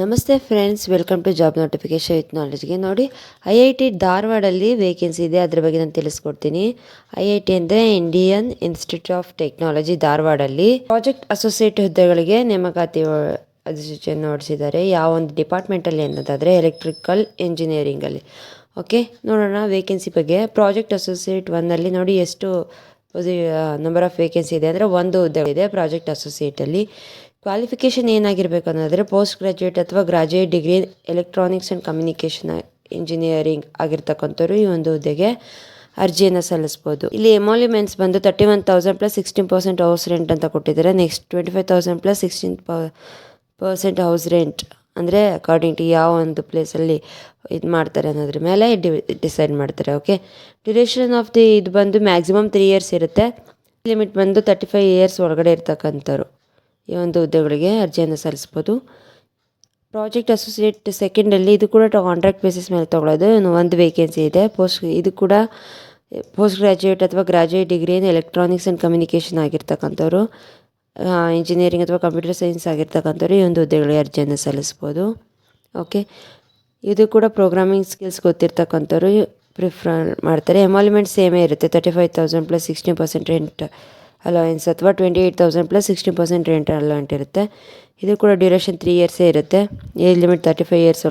ನಮಸ್ತೆ friends welcome to job notification with ನಾಲೆಜ್ಗೆ ನೋಡಿ I I T ಧಾರವಾಡಲ್ಲಿ ವೇಕೆನ್ಸಿ ಇದೆ. ಅದ್ರ ಬಗ್ಗೆ ನಾನು ತಿಳಿಸ್ಕೊಡ್ತೀನಿ. ಐ ಐ ಟಿ ಅಂದರೆ ಇಂಡಿಯನ್ ಇನ್ಸ್ಟಿಟ್ಯೂಟ್ ಆಫ್ ಟೆಕ್ನಾಲಜಿ ಧಾರವಾಡಲ್ಲಿ. ಪ್ರಾಜೆಕ್ಟ್ ಅಸೋಸಿಯೇಟ್ ಹುದ್ದೆಗಳಿಗೆ ನೇಮಕಾತಿ ಅಧಿಸೂಚನೆ ಹೊರಡಿಸಿದ್ದಾರೆ. ಯಾವ ಒಂದು ಡಿಪಾರ್ಟ್ಮೆಂಟಲ್ಲಿ ಅನ್ನೋದಾದರೆ ಎಲೆಕ್ಟ್ರಿಕಲ್ ಇಂಜಿನಿಯರಿಂಗಲ್ಲಿ ಓಕೆ ನೋಡೋಣ ವೇಕೆನ್ಸಿ ಬಗ್ಗೆ. ಪ್ರಾಜೆಕ್ಟ್ ಅಸೋಸಿಯೇಟ್ ಒನ್ನಲ್ಲಿ ನೋಡಿ ಎಷ್ಟು ನಂಬರ್ ಆಫ್ ವೇಕೆನ್ಸಿ ಇದೆ. ಅಂದರೆ ಒಂದು ಹುದ್ದೆ ಇದೆ ಪ್ರಾಜೆಕ್ಟ್ ಅಸೋಸಿಯೇಟಲ್ಲಿ ಕ್ವಾಲಿಫಿಕೇಷನ್ ಏನಾಗಿರಬೇಕು ಅನ್ನೋದ್ರೆ ಪೋಸ್ಟ್ ಗ್ರಾಜ್ಯುಯೇಟ್ ಅಥವಾ graduate degree electronics and communication engineering ಆಗಿರ್ತಕ್ಕಂಥವ್ರು ಈ ಒಂದು ಹುದ್ದೆಗೆ ಅರ್ಜಿಯನ್ನು ಸಲ್ಲಿಸ್ಬೋದು. ಇಲ್ಲಿ ಎಮಾಲ್ಯುಮೆಂಟ್ಸ್ ಬಂದು thirty one thousand plus sixteen percent house rent ಅಂತ ಕೊಟ್ಟಿದ್ದಾರೆ. Next twenty five thousand plus sixteen percent house rent ಅಂದರೆ ಅಕಾರ್ಡಿಂಗ್ ಟು ಯಾವ ಒಂದು ಪ್ಲೇಸಲ್ಲಿ ಇದು ಮಾಡ್ತಾರೆ ಅನ್ನೋದ್ರ ಮೇಲೆ ಡಿ ಡಿಸೈಡ್ ಮಾಡ್ತಾರೆ ಓಕೆ ಡ್ಯೂರೇಷನ್ ಆಫ್ ದಿ ಇದು ಬಂದು ಮ್ಯಾಕ್ಸಿಮಮ್ ತ್ರೀ ಇಯರ್ಸ್ ಇರುತ್ತೆ. ಲಿಮಿಟ್ ಬಂದು ತರ್ಟಿ ಫೈವ್ ಇಯರ್ಸ್ ಒಳಗಡೆ ಇರ್ತಕ್ಕಂಥವ್ರು. ಈ ಒಂದು ಹುದ್ದೆಗಳಿಗೆ ಅರ್ಜಿಯನ್ನು ಸಲ್ಲಿಸ್ಬೋದು. ಪ್ರಾಜೆಕ್ಟ್ ಅಸೋಸಿಯೇಟ್ ಸೆಕೆಂಡಲ್ಲಿ ಇದು ಕೂಡ ಕಾಂಟ್ರಾಕ್ಟ್ ಬೇಸಿಸ್ ಮೇಲೆ ತೊಗೊಳ್ಳೋದು. ಒಂದು ವೇಕೆನ್ಸಿ ಇದೆ. ಪೋಸ್ಟ್ ಇದು ಕೂಡ ಪೋಸ್ಟ್ ಗ್ರ್ಯಾಜುಯೇಟ್ ಅಥವಾ graduate degree in electronics and communication ಆಗಿರ್ತಕ್ಕಂಥವ್ರು engineering ಅಥವಾ ಕಂಪ್ಯೂಟರ್ ಸೈನ್ಸ್ ಆಗಿರ್ತಕ್ಕಂಥವ್ರು ಈ ಒಂದು ಹುದ್ದೆಗಳಿಗೆ ಅರ್ಜಿಯನ್ನು ಸಲ್ಲಿಸ್ಬೋದು. ಓಕೆ ಇದು ಕೂಡ ಪ್ರೋಗ್ರಾಮಿಂಗ್ ಸ್ಕಿಲ್ಸ್ ಗೊತ್ತಿರ್ತಕ್ಕಂಥವ್ರು ಪ್ರಿಫರ್ ಮಾಡ್ತಾರೆ. ಎಮಾಲ್ಮೆಂಟ್ ಸೇಮೇ ಇರುತ್ತೆ. Thirty five thousand plus sixteen percent rent allowance ಅಥವಾ twenty eight thousand plus sixteen percent rent allowance ಇರುತ್ತೆ. ಇದು ಕೂಡ ಡ್ಯೂರೇಷನ್ ತ್ರೀ ಇಯರ್ಸೇ ಇರುತ್ತೆ. Age limit thirty five years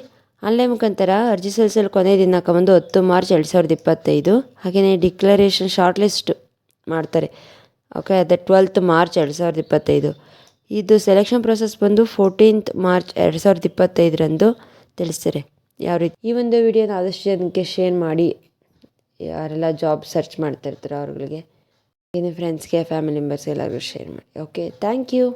online ಮುಖಾಂತರ ಅರ್ಜಿ ಸಲ್ಲಿಸಲು ಕೊನೆಯ ದಿನಾಂಕ ಬಂದು ಹತ್ತು ಮಾರ್ಚ್ ಎರಡು ಸಾವಿರದ ಇಪ್ಪತ್ತೈದು. ಹಾಗೆಯೇ ಡಿಕ್ಲರೇಷನ್ ಶಾರ್ಟ್ ಲಿಸ್ಟ್ ಮಾಡ್ತಾರೆ. ಓಕೆ ಅದೇ ಟ್ವೆಲ್ತ್ ಮಾರ್ಚ್ ಎರಡು ಸಾವಿರದ ಇಪ್ಪತ್ತೈದು. ಇದು ಸೆಲೆಕ್ಷನ್ ಪ್ರೊಸೆಸ್ ಬಂದು ಫೋರ್ಟೀನ್ತ್ ಮಾರ್ಚ್ ಎರಡು ಸಾವಿರದ ಇಪ್ಪತ್ತೈದರಂದು ತಿಳಿಸ್ತಾರೆ. ಯಾವ ರೀತಿ? ಈ ಒಂದು ವಿಡಿಯೋನ ಆದಷ್ಟು ಜನಕ್ಕೆ ಶೇರ್ ಮಾಡಿ. ಯಾರೆಲ್ಲ ಜಾಬ್ ಸರ್ಚ್ ಮಾಡ್ತಾ ಇರ್ತಾರೋ ಅವ್ರುಗಳಿಗೆ. ಇನ್ನು ಫ್ರೆಂಡ್ಸ್ಗೆ ಫ್ಯಾಮಿಲಿ ಮೆಂಬರ್ಸ್ ಎಲ್ಲರಿಗೂ ಶೇರ್ ಮಾಡಿ ಓಕೆ ಥ್ಯಾಂಕ್ ಯು